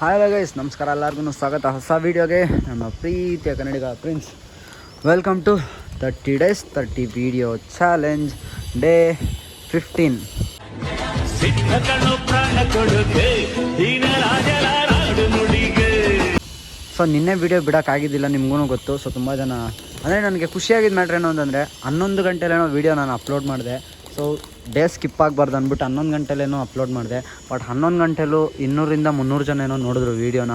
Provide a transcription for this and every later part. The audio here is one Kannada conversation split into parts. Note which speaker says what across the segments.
Speaker 1: ಹಾಯ್ ಗೈಸ್ ನಮಸ್ಕಾರ ಎಲ್ಲರಿಗೂ ಸ್ವಾಗತ. ಹೊಸ ವೀಡಿಯೋಗೆ ನಮ್ಮ ಪ್ರೀತಿಯ ಕನ್ನಡಿಗ prince welcome to thirty days thirty video challenge day fifteen so ನಿನ್ನೆ ವಿಡಿಯೋ ಬಿಡೋಕ್ಕಾಗಿದ್ದಿಲ್ಲ ನಿಮಗೂ ಗೊತ್ತು. ಸೊ ತುಂಬ ಜನ ಅಂದರೆ ನನಗೆ ಖುಷಿಯಾಗಿದ್ದ ಮ್ಯಾಟ್ರ್ ಏನು ಅಂತಂದರೆ ಹನ್ನೊಂದು ಗಂಟೆಲೇನೋ ವೀಡಿಯೋ ನಾನು ಅಪ್ಲೋಡ್ ಮಾಡಿದೆ. ಸೊ ಡೇ ಸ್ಕಿಪ್ ಆಗಬಾರ್ದು ಅಂದ್ಬಿಟ್ಟು ಹನ್ನೊಂದು ಗಂಟೆಲೇನೋ ಅಪ್ಲೋಡ್ ಮಾಡಿದೆ. ಬಟ್ ಹನ್ನೊಂದು ಗಂಟೆಲೂ ಇನ್ನೂರಿಂದ ಮುನ್ನೂರು ಜನ ಏನೋ ನೋಡಿದ್ರು ವೀಡಿಯೋನ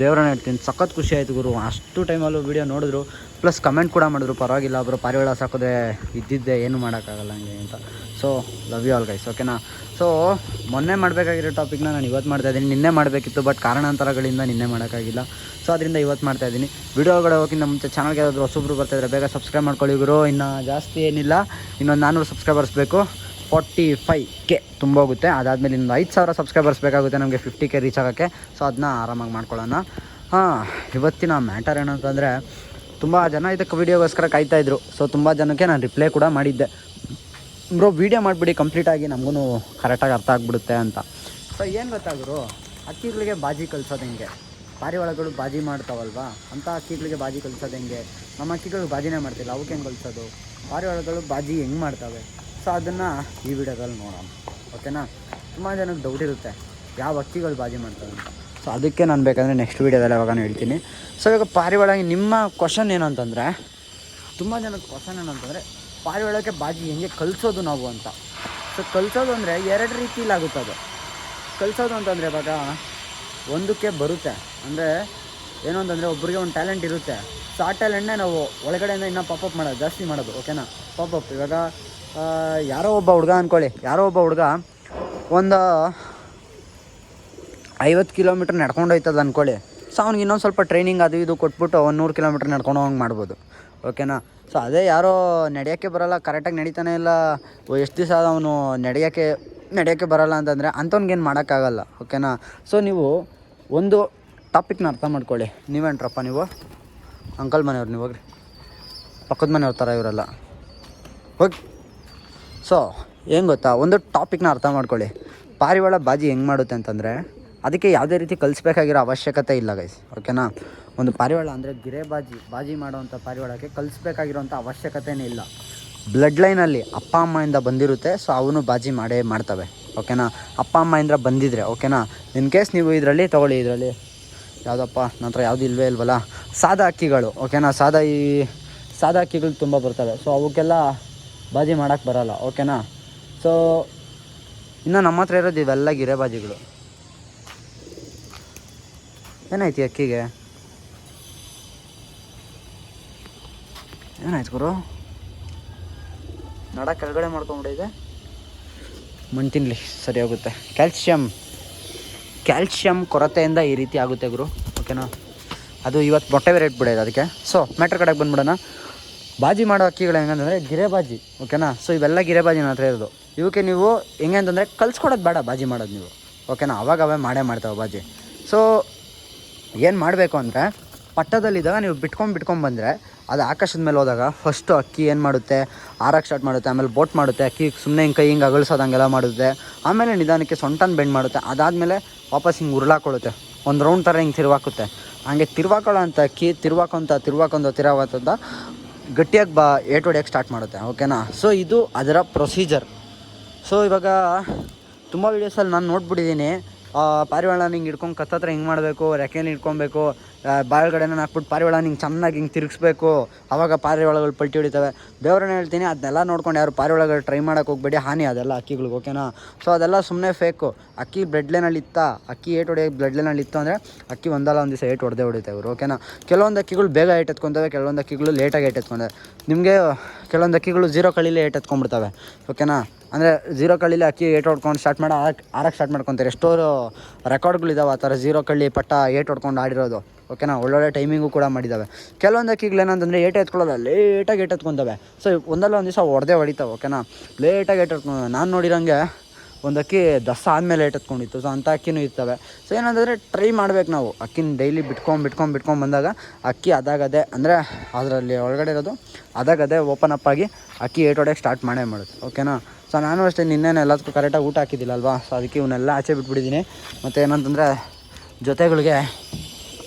Speaker 1: ದೇವ್ರನ್ನ ಹೇಳ್ತೀನಿ. ಸಖತ್ ಖುಷಿ ಆಯಿತು ಗುರು. ಅಷ್ಟು ಟೈಮಲ್ಲೂ ವೀಡಿಯೋ ನೋಡಿದ್ರು. ಪ್ಲಸ್ ಕಮೆಂಟ್ ಕೂಡ ಮಾಡಿದ್ರು. ಪರವಾಗಿಲ್ಲ ಒಬ್ಬರು ಪಾರಿವಾಳ ಸಾಕೋದೆ ಇದ್ದಿದ್ದೆ, ಏನು ಮಾಡೋಕ್ಕಾಗಲ್ಲ ಹಂಗೆ ಅಂತ. So love you all guys ಓಕೆನಾ ಸೊ ಮೊನ್ನೆ ಮಾಡಬೇಕಾಗಿರೋ ಟಾಪಿಕ್ನ ನಾನು ಇವತ್ತು ಮಾಡ್ತಾ ಇದ್ದೀನಿ. ನಿನ್ನೆ ಮಾಡಬೇಕಿತ್ತು ಬಟ್ ಕಾರಣಾಂತರಗಳಿಂದ ನಿನ್ನೆ ಮಾಡೋಕ್ಕಾಗಿಲ್ಲ. ಸೊ ಅದರಿಂದ ಇವತ್ತು ಮಾಡ್ತಾ ಇದ್ದೀನಿ. ವಿಡಿಯೋಗಳು ಹೋಗಿಂತ ಮುಂಚೆ ಚಾನಲ್ಗೆ ಯಾರಾದರೂ ಹೊಸಬ್ರು ಬರ್ತಾಯಿದ್ರೆ ಬೇಗ ಸಬ್ಸ್ಕ್ರೈಬ್ ಮಾಡ್ಕೊಳ್ಳಿ ಗುರು. ಇನ್ನು ಜಾಸ್ತಿ ಏನಿಲ್ಲ. ಇನ್ನೊಂದು ನಾನ್ನೂರು ಸಬ್ಸ್ಕ್ರೈಬರ್ಸ್ ಬೇಕು. ಫಾರ್ಟಿ ಫೈ ಕೆ ತುಂಬ ಹೋಗುತ್ತೆ. ಅದಾದಮೇಲೆ ಇನ್ನೊಂದು ಐದು ಸಾವಿರ ಸಬ್ಸ್ಕ್ರೈಬರ್ಸ್ ಬೇಕಾಗುತ್ತೆ ನಮಗೆ ಫಿಫ್ಟಿ ಕೆ ರೀಚ್ ಆಗೋಕ್ಕೆ. ಸೊ ಅದನ್ನ ಆರಾಮಾಗಿ ಮಾಡ್ಕೊಳ್ಳೋಣ. ಹಾಂ, ಇವತ್ತಿನ ಮ್ಯಾಟರ್ ಏನಂತಂದರೆ ತುಂಬ ಜನ ಇದಕ್ಕೆ ವೀಡಿಯೋಗೋಸ್ಕರ ಕಾಯ್ತಾಯಿದ್ರು ಸೊ ತುಂಬ ಜನಕ್ಕೆ ನಾನು ರಿಪ್ಲೈ ಕೂಡ ಮಾಡಿದ್ದೆ. ಬ್ರೋ ವೀಡಿಯೋ ಮಾಡಿಬಿಡಿ ಕಂಪ್ಲೀಟಾಗಿ ನಮಗೂ ಕರೆಕ್ಟಾಗಿ ಅರ್ಥ ಆಗಿಬಿಡುತ್ತೆ ಅಂತ. ಸೊ ಏನು ಗೊತ್ತಾದ್ರು ಅಕ್ಕಿಗಳಿಗೆ ಬಾಜಿ ಕಲಿಸೋದು ಹೆಂಗೆ? ಪಾರಿವಾಳಗಳು ಬಾಜಿ ಮಾಡ್ತಾವಲ್ವಾ? ಅಂಥ ಅಕ್ಕಿಗಳಿಗೆ ಬಾಜಿ ಕಲಿಸೋದು ಹೆಂಗೆ? ನಮ್ಮ ಅಕ್ಕಿಗಳು ಬಾಜಿನೇ ಮಾಡ್ತಿಲ್ಲ, ಅವಕ್ಕೆ ಹೆಂಗೆ ಕಲಿಸೋದು? ಪಾರಿವಾಳಗಳು ಬಾಜಿ ಹೆಂಗೆ ಮಾಡ್ತವೆ? ಸೊ ಅದನ್ನು ಈ ವಿಡಿಯೋದಲ್ಲಿ ನೋಡೋಣ. ಓಕೆನಾ? ತುಂಬ ಜನಕ್ಕೆ ಡೌಟ್ ಇರುತ್ತೆ. ಯಾವ ಅಕ್ಕಿಗಳು ಬಾಜಿ ಮಾಡ್ತಾರೆ ಸೊ ಅದಕ್ಕೆ ನಾನು ಬೇಕಂದರೆ ನೆಕ್ಸ್ಟ್ ವೀಡಿಯೋದಲ್ಲಿ ಯಾವಾಗ ಹೇಳ್ತೀನಿ. ಸೊ ಇವಾಗ ಪಾರಿವಾಳ ನಿಮ್ಮ ಕ್ವಶನ್ ಏನು ಅಂತಂದರೆ ತುಂಬ ಜನಕ್ಕೆ ಕ್ವಶನ್ ಏನಂತಂದರೆ, ಪಾರಿವಾಳಕ್ಕೆ ಬಾಜಿ ಹೆಂಗೆ ಕಲಿಸೋದು ನಾವು ಅಂತ. ಸೊ ಕಲಿಸೋದು ಅಂದರೆ ಎರಡು ರೀತಿಯಲ್ಲಾಗುತ್ತೆ ಅದು. ಕಲಿಸೋದು ಅಂತಂದರೆ ಇವಾಗ ಒಂದಕ್ಕೆ ಬರುತ್ತೆ. ಅಂದರೆ ಏನು ಅಂತಂದರೆ ಒಬ್ರಿಗೆ ಒಂದು ಟ್ಯಾಲೆಂಟ್ ಇರುತ್ತೆ. ಸೊ ಆ ಟ್ಯಾಲೆಂಟ್ನೇ ನಾವು ಒಳಗಡೆಯಿಂದ ಇನ್ನೂ ಪಾಪಪ್ ಮಾಡೋದು, ಜಾಸ್ತಿ ಮಾಡೋದು. ಓಕೆನಾ? ಪಾಪಪ್ ಇವಾಗ ಯಾರೋ ಒಬ್ಬ ಹುಡುಗ ಅಂದ್ಕೊಳ್ಳಿ ಯಾರೋ ಒಬ್ಬ ಹುಡುಗ ಒಂದು ಐವತ್ತು ಕಿಲೋಮೀಟ್ರ್ ನಡ್ಕೊಂಡು ಹೋಯ್ತದ ಅಂದ್ಕೊಳ್ಳಿ ಸೊ ಅವ್ನಿಗೆ ಇನ್ನೊಂದು ಸ್ವಲ್ಪ ಟ್ರೈನಿಂಗ್ ಅದು ಇದು ಕೊಟ್ಬಿಟ್ಟು ಒಂದು ನೂರು ಕಿಲೋಮೀಟ್ರ್ ನಡ್ಕೊಂಡು ಹೋಗಂಗೆ ಮಾಡ್ಬೋದು. ಓಕೆನಾ ಸೊ ಅದೇ ಯಾರೋ ನಡೆಯೋಕ್ಕೆ ಬರೋಲ್ಲ ಕರೆಕ್ಟಾಗಿ ನಡೀತಾನೆ ಇಲ್ಲ ಎಷ್ಟು ದಿವಸ ಅವನು ನಡೆಯೋಕ್ಕೆ ನಡೆಯೋಕ್ಕೆ ಬರೋಲ್ಲ ಅಂತಂದರೆ ಅಂಥವ್ನಿಗೇನು ಮಾಡೋಕ್ಕಾಗಲ್ಲ. ಓಕೆನಾ ಸೊ ನೀವು ಒಂದು ಟಾಪಿಕ್ನ ಅರ್ಥ ಮಾಡ್ಕೊಳ್ಳಿ. ನೀವೇನ್ರಪ್ಪ ನೀವು? ಅಂಕಲ್ ಮನೆಯವ್ರು ನೀವು ಹೋಗ್ರಿ. ಪಕ್ಕದ ಮನೆಯವ್ರ ಥರ ಇವರೆಲ್ಲ. ಹೋಗಿ. ಸೊ ಏನು ಗೊತ್ತಾ? ಒಂದು ಟಾಪಿಕ್ನ ಅರ್ಥ ಮಾಡ್ಕೊಳ್ಳಿ. ಪಾರಿವಾಳ ಬಾಜಿ ಹೆಂಗೆ ಮಾಡುತ್ತೆ ಅಂತಂದರೆ, ಅದಕ್ಕೆ ಯಾವುದೇ ರೀತಿ ಕಲಿಸ್ಬೇಕಾಗಿರೋ ಅವಶ್ಯಕತೆ ಇಲ್ಲ ಗೈಸ್ ಓಕೆನಾ ಒಂದು ಪಾರಿವಾಳ ಅಂದರೆ ಗಿರೆ ಬಾಜಿ ಬಾಜಿ ಮಾಡುವಂಥ ಪಾರಿವಾಳಕ್ಕೆ ಕಲಿಸ್ಬೇಕಾಗಿರೋಂಥ ಅವಶ್ಯಕತೆನೇ ಇಲ್ಲ. ಬ್ಲಡ್ ಲೈನಲ್ಲಿ ಅಪ್ಪ ಅಮ್ಮಿಂದ ಬಂದಿರುತ್ತೆ ಸೊ ಅವನು ಬಾಜಿ ಮಾಡೇ ಮಾಡ್ತವೆ. ಓಕೆನಾ ಅಪ್ಪ ಅಮ್ಮಿಂದ ಬಂದಿದ್ರೆ ಓಕೆನಾ ಇನ್ ಕೇಸ್ ನೀವು ಇದರಲ್ಲಿ, ತೊಗೊಳ್ಳಿ ಇದರಲ್ಲಿ. ಯಾವುದಪ್ಪ? ನಂತರ ಯಾವುದು ಇಲ್ವೇ ಇಲ್ವಲ್ಲ? ಸಾದ ಅಕ್ಕಿಗಳು ಓಕೆನಾ ಸಾದಾ ಈ, ಸಾದಾ ಅಕ್ಕಿಗಳು ತುಂಬ ಬರ್ತವೆ. ಸೊ ಅವಕ್ಕೆಲ್ಲ ಬಾಜಿ ಮಾಡೋಕ್ಕೆ ಬರಲ್ಲ ಓಕೆನಾ ಸೊ ಇನ್ನು ನಮ್ಮ ಹತ್ರ ಇರೋದು ಇವೆಲ್ಲ ಗಿರೆ ಬಾಜಿಗಳು. ಏನಾಯ್ತು ಅಕ್ಕಿಗೆ? ಏನಾಯ್ತು ಗುರು? ನಡ, ಕೆಳಗಡೆ ಮಾಡ್ಕೊಂಬಿಟ್ಟಿದೆ ಮಣ್ಣು ತಿನ್ನಲಿ ಸರಿ ಹೋಗುತ್ತೆ ಕ್ಯಾಲ್ಶಿಯಂ ಕ್ಯಾಲ್ಶಿಯಂ ಕೊರತೆಯಿಂದ ಈ ರೀತಿ ಆಗುತ್ತೆ ಗುರು ಓಕೆನಾ ಅದು ಇವತ್ತು ಮೊಟ್ಟೆ ಬೇರೆ ಇಟ್ಬಿಡೋದು ಅದಕ್ಕೆ. ಸೊ ಮ್ಯಾಟ್ರ್ ಕಡೆಗೆ ಬಂದ್ಬಿಡೋಣ. ಬಾಜಿ ಮಾಡೋ ಅಕ್ಕಿಗಳು ಹೆಂಗಂತಂದರೆ ಗಿರೆಬಾಜಿ ಓಕೆನಾ? ಸೊ ಇವೆಲ್ಲ ಗಿರೆಬಾಜಿ ನನ್ನ ಹತ್ರ ಇರೋದು. ಇವಕ್ಕೆ ನೀವು ಹೆಂಗೆ ಅಂತಂದರೆ ಕಲ್ಸ್ಕೊಡೋದು ಬೇಡ ಬಾಜಿ ಮಾಡೋದು ನೀವು, ಓಕೆನಾ? ಅವಾಗ ಅವೇ ಮಾಡೇ ಮಾಡ್ತಾವೆ ಬಾಜಿ. ಸೊ ಏನು ಮಾಡಬೇಕು ಅಂದರೆ ಪಟ್ಟದಲ್ಲಿದ್ದಾಗ ನೀವು ಬಿಟ್ಕೊಂಡು ಬಿಟ್ಕೊಂಡು ಬಂದರೆ ಅದು ಆಕಾಶದ ಮೇಲೆ ಹೋದಾಗ ಫಸ್ಟು ಅಕ್ಕಿ ಏನು ಮಾಡುತ್ತೆ? ಆರಕ್ಕೆ ಸ್ಟಾರ್ಟ್ ಮಾಡುತ್ತೆ, ಆಮೇಲೆ ಬೋಟ್ ಮಾಡುತ್ತೆ, ಅಕ್ಕಿ ಸುಮ್ಮನೆ ಹಿಂಗೆ ಕೈ ಹಿಂಗೆ ಅಗಳ್ಸೋದಂಗೆಲ್ಲ ಮಾಡುತ್ತೆ. ಆಮೇಲೆ ನಿಧಾನಕ್ಕೆ ಸೊಂಟನ ಬೆಂಡ್ ಮಾಡುತ್ತೆ. ಅದಾದಮೇಲೆ ವಾಪಸ್ ಹಿಂಗೆ ಉರುಳಾಕೊಳ್ಳುತ್ತೆ. ಒಂದು ರೌಂಡ್ ಥರ ಹಿಂಗೆ ತಿರುವಾಕುತ್ತೆ. ಹಾಗೆ ತಿರುವಾಕೊಳ್ಳೋ ಅಂತ ಅಕ್ಕಿ ತಿರುವಾಕೊಂತ ತಿರುವಾಕೊಂತ ತಿರುವಾಕಂತ ಗಟ್ಟಿಯಾಗಿ ಬಾ, ಏಟ್ ಹೊಡ್ಯಕ್ಕೆ ಸ್ಟಾರ್ಟ್ ಮಾಡುತ್ತೆ ಓಕೆನಾ ಸೊ ಇದು ಅದರ ಪ್ರೊಸೀಜರ್ ಸೊ ಇವಾಗ ತುಂಬ ವೀಡಿಯೋಸಲ್ಲಿ ನಾನು ನೋಡ್ಬಿಟ್ಟಿದ್ದೀನಿ ಪಾರಿವಾಳನ ಹಿಂಗೆ ಹಿಡ್ಕೊಂಡು ಕತ್ತತ್ರ ಹಿಂಗೆ ಮಾಡಬೇಕು ರೆಕ್ಕೆಯಲ್ಲಿ ಹಿಡ್ಕೊಬೇಕು ಬಾಳ್ಗಡೆನ ಹಾಕ್ಬಿಟ್ಟು ಪಾರಿವಾಳ ಹಿಂಗೆ ಚೆನ್ನಾಗಿ ಹಿಂಗೆ ತಿರುಗಿಸ್ಬೇಕು. ಅವಾಗ ಪಾರಿವಾಳಗಳು ಪಲ್ಟಿ ಹೊಡಿತವೆ. ದೇವ್ರನ್ನ ಹೇಳ್ತೀನಿ, ಅದನ್ನೆಲ್ಲ ನೋಡ್ಕೊಂಡು ಯಾರು ಪಾರಿವಾಳಗಳು ಟ್ರೈ ಮಾಡೋಕೆ ಹೋಗ್ಬೇಡಿ. ಹಾನಿ ಅದೆಲ್ಲ ಅಕ್ಕಿಗಳಿಗೆ ಓಕೆನಾ ಸೊ ಅದೆಲ್ಲ ಸುಮ್ಮನೆ ಫೇಕು ಅಕ್ಕಿ ಬ್ಲಡ್ ಲೈನಲ್ಲಿ ಇತ್ತ? ಅಕ್ಕಿ ಏಟ್ ಹೊಡೆಯೋಕೆ ಬ್ಲಡ್ ಲೈನಲ್ಲಿ ಇತ್ತು ಅಂದರೆ ಅಕ್ಕಿ ಒಂದಲ್ಲ, ಒಂದು ದಿವಸ ಏಟ್ ಹೊಡೆದೇ ಹೊಡಿತವೆ ಇವರು ಓಕೆನಾ ಕೆಲವೊಂದು ಅಕ್ಕಿಗಳು ಬೇಗ ಏಟ್ ಎತ್ಕೊತವೆ, ಕೆಲವೊಂದು ಅಕ್ಕಿಗಳು ಲೇಟಾಗಿ ಏಟ್ ಎತ್ಕೊಂಡೆ ನಿಮಗೆ ಕೆಲವೊಂದು ಅಕ್ಕಿಗಳು ಜೀರೋ ಕಳೀಲಿ ಏಟ್ ಎತ್ಕೊಂಡ್ಬಿಡ್ತವೆ ಓಕೆನಾ ಅಂದರೆ ಜೀರೋ ಕಳ್ಳಿಲಿ ಅಕ್ಕಿ ಏಟ್ ಹೊಡ್ಕೊಂಡು ಸ್ಟಾರ್ಟ್ ಮಾಡಿ ಆರಕ್ಕೆ ಸ್ಟಾರ್ಟ್ ಮಾಡ್ಕೊತಾರೆ. ಎಷ್ಟೋ ರೆಕಾರ್ಡ್ಗಳಿದಾವೆ ಆ ಥರ ಜೀರೋ ಕಳ್ಳಿ ಪಟ್ಟ ಏಟ್ ಹೊಡ್ಕೊಂಡು ಆಡಿರೋದು ಓಕೆನಾ? ಒಳ್ಳೊಳ್ಳೆ ಟೈಮಿಂಗು ಕೂಡ ಮಾಡಿದ್ದಾವೆ ಕೆಲವೊಂದು ಅಕ್ಕಿಗಳು ಏನಂತಂದರೆ ಏಟ್ ಎತ್ಕೊಳ್ಳೋಲ್ಲ ಲೇಟಾಗಿ ಏಟ್ ಎತ್ಕೊತಾವೆ. ಸೊ ಒಂದಲ್ಲ ಒಂದು ದಿವಸ ಹೊಡೆದೇ ಹೊಡಿತಾವೆ, ಓಕೆನಾ? ಲೇಟಾಗಿ ಏಟ್ ಎತ್ಕೊಂಡು ನಾನು ನೋಡಿರೋಂಗೆ ಒಂದು ಅಕ್ಕಿ ದಸ ಆದಮೇಲೆ ಏಟ್ ಎತ್ಕೊಂಡಿತ್ತು. ಸೊ ಅಂಥ ಅಕ್ಕಿನೂ ಇರ್ತವೆ. ಸೊ ಏನಂತಂದರೆ ಟ್ರೈ ಮಾಡ್ಬೇಕು ನಾವು. ಅಕ್ಕಿನ ಡೈಲಿ ಬಿಟ್ಕೊಂಡು ಬಿಟ್ಕೊಂಡು ಬಿಟ್ಕೊಂಡು ಬಂದಾಗ ಅಕ್ಕಿ ಅದಾಗದೆ, ಅಂದರೆ ಅದರಲ್ಲಿ ಒಳಗಡೆ ಇರೋದು ಅದಾಗದೆ ಓಪನ್ ಅಪ್ ಆಗಿ ಅಕ್ಕಿ ಏಟ್ ಹೊಡೆಯೋಕೆ ಸ್ಟಾರ್ಟ್ ಮಾಡೇ ಮಾಡುತ್ತೆ, ಓಕೆನಾ? ಸೊ ನಾನು ಅಷ್ಟೇ ನಿನ್ನೆನೇ ಎಲ್ಲದಕ್ಕೂ ಕರೆಕ್ಟಾಗಿ ಊಟ ಹಾಕಿದ್ದಿಲ್ಲ ಅಲ್ವಾ? ಸೊ ಅದಕ್ಕೆ ಇವನ್ನೆಲ್ಲ ಆಚೆ ಬಿಟ್ಬಿಟ್ಟಿದ್ದೀನಿ. ಮತ್ತು ಏನಂತಂದರೆ ಜೊತೆಗಳಿಗೆ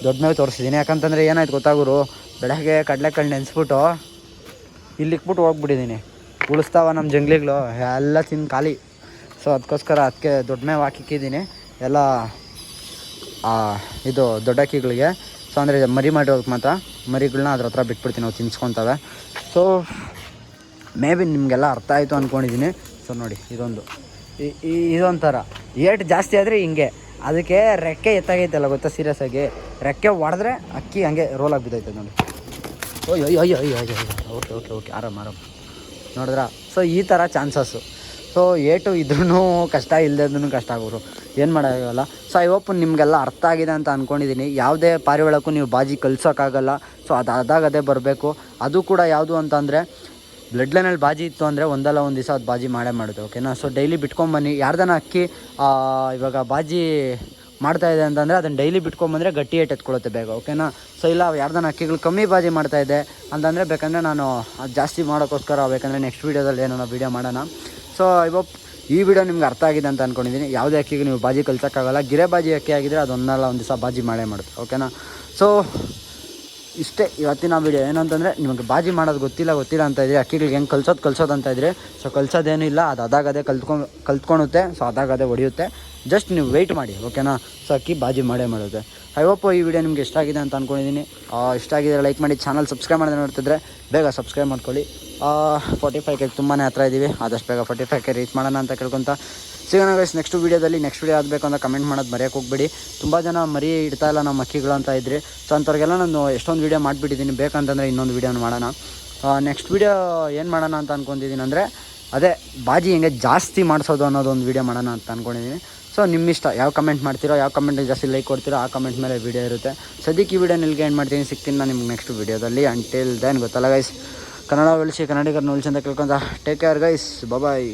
Speaker 1: ದೊಡ್ಡ ಮೇವು ತೋರಿಸಿದ್ದೀನಿ ಯಾಕಂತಂದರೆ ಏನಾಯ್ತು ಗೊತ್ತಾಗೋರು ಬೆಳಗ್ಗೆ ಕಡಲೆಕಾಳು ನೆನೆಸ್ಬಿಟ್ಟು ಇಲ್ಲಿ ಇಕ್ಬಿಟ್ಟು ಹೋಗ್ಬಿಟ್ಟಿದ್ದೀನಿ ಉಳಿಸ್ತಾವ ನಮ್ಮ ಜಂಗ್ಲಿಗಳು. ಎಲ್ಲ ತಿಂದು ಖಾಲಿ. ಸೊ ಅದಕ್ಕೋಸ್ಕರ ಅದಕ್ಕೆ ದೊಡ್ಡ ಮೇವು ಹಾಕಿಕ್ಕಿದ್ದೀನಿ ಎಲ್ಲ ಇದು ದೊಡ್ಡ ಅಕ್ಕಿಗಳಿಗೆ. ಸೊ ಅಂದರೆ ಮರಿ ಮಾಡಿರೋದಕ್ಕೆ ಮಾತ್ರ. ಮರಿಗಳನ್ನ ಅದ್ರ ಹತ್ರ ಬಿಟ್ಬಿಡ್ತೀನಿ. ನಾವು ತಿನ್ಸ್ಕೊತಾವೆ. ಸೊ ಮೇ ಬಿ ನಿಮಗೆಲ್ಲ ಅರ್ಥ ಆಯಿತು ಅಂದ್ಕೊಂಡಿದ್ದೀನಿ ಸೊ ನೋಡಿ, ಇದೊಂದು. ಇದೊಂಥರ. ಏಟ್ ಜಾಸ್ತಿ ಆದರೆ ಹಿಂಗೆ. ಅದಕ್ಕೆ ರೆಕ್ಕೆ ಎತ್ತಾಗೈತಲ್ಲ ಗೊತ್ತಾ ಸೀರಿಯಸ್ ಆಗಿ? ರೆಕ್ಕೆ ಹೊಡೆದ್ರೆ ಅಕ್ಕಿ ಹಂಗೆ ರೋಲ್ ಆಗಿಬಿದ್ದೈತೆ ನೋಡಿ. ಓಯ್ ಅಯ್ಯೋ ಅಯ್ಯೋ ಅಯ್ಯೋ ಅಯ್ಯೋ ಓಕೆ ಓಕೆ ಓಕೆ, ಆರಾಮ್ ಆರಾಮ್. ನೋಡಿದ್ರ? ಸೊ ಈ ಥರ ಚಾನ್ಸಸ್ಸು ಸೊ ಏಟು ಇದ್ರೂ ಕಷ್ಟ ಇಲ್ಲದೂ ಕಷ್ಟ ಆಗೋರು. ಏನು ಮಾಡೋಕ್ಕಾಗಲ್ಲ? ಸೊ ಐ ಹೋಪ್ ನಿಮಗೆಲ್ಲ ಅರ್ಥ ಆಗಿದೆ ಅಂತ ಅಂದ್ಕೊಂಡಿದ್ದೀನಿ ಯಾವುದೇ ಪಾರಿವಾಳಕ್ಕೂ ನೀವು ಬಾಜಿ ಕಲಿಸೋಕ್ಕಾಗಲ್ಲ. ಸೊ ಅದು ಅದಾಗದೇ ಬರಬೇಕು. ಅದು ಕೂಡ ಯಾವುದು ಅಂತಂದರೆ ಬ್ಲಡ್ ಲೈನಲ್ಲಿ ಬಾಜಿ ಇತ್ತು ಅಂದರೆ ಒಂದಲ್ಲ ಒಂದು ದಿವಸ ಅದು ಬಾಜಿ ಮಾಡೇ ಮಾಡುತ್ತೆ ಓಕೆನಾ ಸೊ ಡೈಲಿ ಬಿಟ್ಕೊಂಬನ್ನಿ ಯಾರ್ದಾನ ಅಕ್ಕಿ ಇವಾಗ ಬಾಜಿ ಮಾಡ್ತಾ ಇದೆ ಅಂತಂದರೆ ಅದನ್ನು ಡೈಲಿ ಬಿಟ್ಕೊಂಬಂದರೆ ಗಟ್ಟಿ ಏಟ್ ಎತ್ಕೊಳ್ಳುತ್ತೆ ಬೇಗ ಓಕೆನಾ ಸೊ ಇಲ್ಲ, ಯಾರ್ದಾನ ಅಕ್ಕಿಗಳು ಕಮ್ಮಿ ಬಾಜಿ ಮಾಡ್ತಾ ಇದೆ ಅಂತಂದರೆ ಬೇಕಂದರೆ ನಾನು ಅದು ಜಾಸ್ತಿ ಮಾಡೋಕ್ಕೋಸ್ಕರ ಬೇಕಂದರೆ ನೆಕ್ಸ್ಟ್ ವೀಡಿಯೋದಲ್ಲಿ ಏನೋ ವೀಡಿಯೋ ಮಾಡೋಣ. ಸೊ ಇವತ್ತು ಈ ವಿಡಿಯೋ ನಿಮ್ಗೆ ಅರ್ಥ ಆಗಿದೆ ಅಂತ ಅಂದ್ಕೊಂಡಿದ್ದೀನಿ ಯಾವುದೇ ಅಕ್ಕಿಗೆ ನೀವು ಬಾಜಿ ಕಲ್ಸೋಕ್ಕಾಗಲ್ಲ. ಗಿರೆ ಬಾಜಿ ಅಕ್ಕಿ ಆಗಿದ್ರೆ ಅದೊಂದಲ್ಲ ಒಂದು ದಿವಸ ಬಾಜಿ ಮಾಡೇ ಮಾಡುತ್ತೆ ಓಕೆನಾ ಸೊ ಇಷ್ಟೇ ಇವತ್ತಿನ ವಿಡಿಯೋ ಏನಂತಂದರೆ ನಿಮಗೆ ಬಾಜಿ ಮಾಡೋದು ಗೊತ್ತಿಲ್ಲ ಗೊತ್ತಿಲ್ಲ ಅಂತ ಇದ್ರೆ, ಅಕ್ಕಿಗಳಿಗೆ ಹೆಂಗೆ ಕಲ್ಸೋದು ಕಲ್ಸೋದು ಅಂತ ಇದ್ರೆ ಸೊ ಕಲ್ಸೋದೇನು ಇಲ್ಲ, ಅದು ಅದಾಗದೇ ಕಲ್ತ್ಕೊಂಡು ಕಲ್ತ್ಕೊಳುತ್ತೆ ಸೊ ಅದಾಗದೇ ಹೊಡೆಯುತ್ತೆ. ಜಸ್ಟ್ ನೀವು ವೆಯ್ಟ್ ಮಾಡಿ ಓಕೆನಾ ಸೊ ಅಕ್ಕಿ ಬಾಜಿ ಮಾಡೇ ಮಾಡುತ್ತೆ ಐ ಹೋಪ್ ಈ ವಿಡಿಯೋ ನಿಮ್ಗೆ ಇಷ್ಟ ಆಗಿದೆ ಅಂತ ಅಂದ್ಕೊಂಡಿದ್ದೀನಿ ಇಷ್ಟ ಆಗಿದ್ರೆ ಲೈಕ್ ಮಾಡಿ ಚಾನಲ್ ಸಬ್ಸ್ಕ್ರೈಬ್ ಮಾಡಿದ್ರೆ ನೋಡ್ತಿದ್ರೆ ಬೇಗ ಸಬ್ಸ್ಕ್ರೈಬ್ ಮಾಡ್ಕೊಳ್ಳಿ. ಫಾರ್ಟಿ ಫೈವ್ ಕೆ ತುಂಬಾ ಹತ್ರ ಇದ್ದೀವಿ ಆದಷ್ಟು ಬೇಗ ಫೋರ್ಟಿ ಫೈವ್ ಕೆ ರೀಚ್ ಮಾಡೋಣ ಅಂತ ಕೇಳ್ಕೊತ. ಸಿಗೋಣ ಗೈಸ್ ನೆಕ್ಸ್ಟ್ ವೀಡಿಯೋದಲ್ಲಿ ನೆಕ್ಸ್ಟ್ ವೀಡಿಯೋ ಆಗಬೇಕು ಅಂತ ಕಮೆಂಟ್ ಮಾಡೋದು ಮರೆಯೋಕೆ ಹೋಗ್ಬೇಡಿ. ತುಂಬ ಜನ ಮರಿ ಇಡ್ತಾ ಇಲ್ಲ ನಮ್ಮ ಅಕ್ಕಿಗಳು ಅಂತ ಇದ್ರಿ. ಸೊ ಅಂಥವ್ರಿಗೆಲ್ಲ ನಾನು ಎಷ್ಟೊಂದು ವೀಡಿಯೋ ಮಾಡಿಬಿಟ್ಟಿದ್ದೀನಿ ಬೇಕಂತಂದರೆ ಇನ್ನೊಂದು ವೀಡಿಯೋನ ಮಾಡೋಣ. ನೆಕ್ಸ್ಟ್ ವೀಡಿಯೋ ಏನು ಮಾಡೋಣ ಅಂತ ಅಂದ್ಕೊಂಡಿದ್ದೀನಿ ಅಂದರೆ, ಅದೇ ಬಾಜಿ ಹೆಂಗೆ ಜಾಸ್ತಿ ಮಾಡಿಸೋದು ಅನ್ನೋದು ಒಂದು ವೀಡಿಯೋ ಮಾಡೋಣ ಅಂತ ಅಂದ್ಕೊಂಡಿದ್ದೀನಿ ಸೊ ನಿಮ್ಮ ಇಷ್ಟ ಯಾವ ಕಮೆಂಟ್ ಮಾಡ್ತೀರೋ, ಯಾವ ಕಮೆಂಟ್ ಜಾಸ್ತಿ ಲೈಕ್ ಕೊಡ್ತೀರೋ, ಆ ಕಮೆಂಟ್ ಮೇಲೆ ವೀಡಿಯೋ ಇರುತ್ತೆ. ಸದ್ಯಕ್ಕೆ ಈ ವಿಡಿಯೋ ನಿಲ್ಗೆ ಏನು ಮಾಡ್ತೀನಿ. ಸಿಗ್ತೀನಿ ನಾನು ನಿಮ್ಗೆ ನೆಕ್ಸ್ಟ್ ವೀಡಿಯೋದಲ್ಲಿ ಅಂಟಿಲ್ ದೆನ್ ಗೊತ್ತಲ್ಲ ಗೈಸ್ ಕನ್ನಡ ಉಳಿಸಿ ಕನ್ನಡಿಗರನ್ನ ಉಳಿಸಿ ಅಂತ ಕೇಳ್ಕೊಂತ. Take care guys bye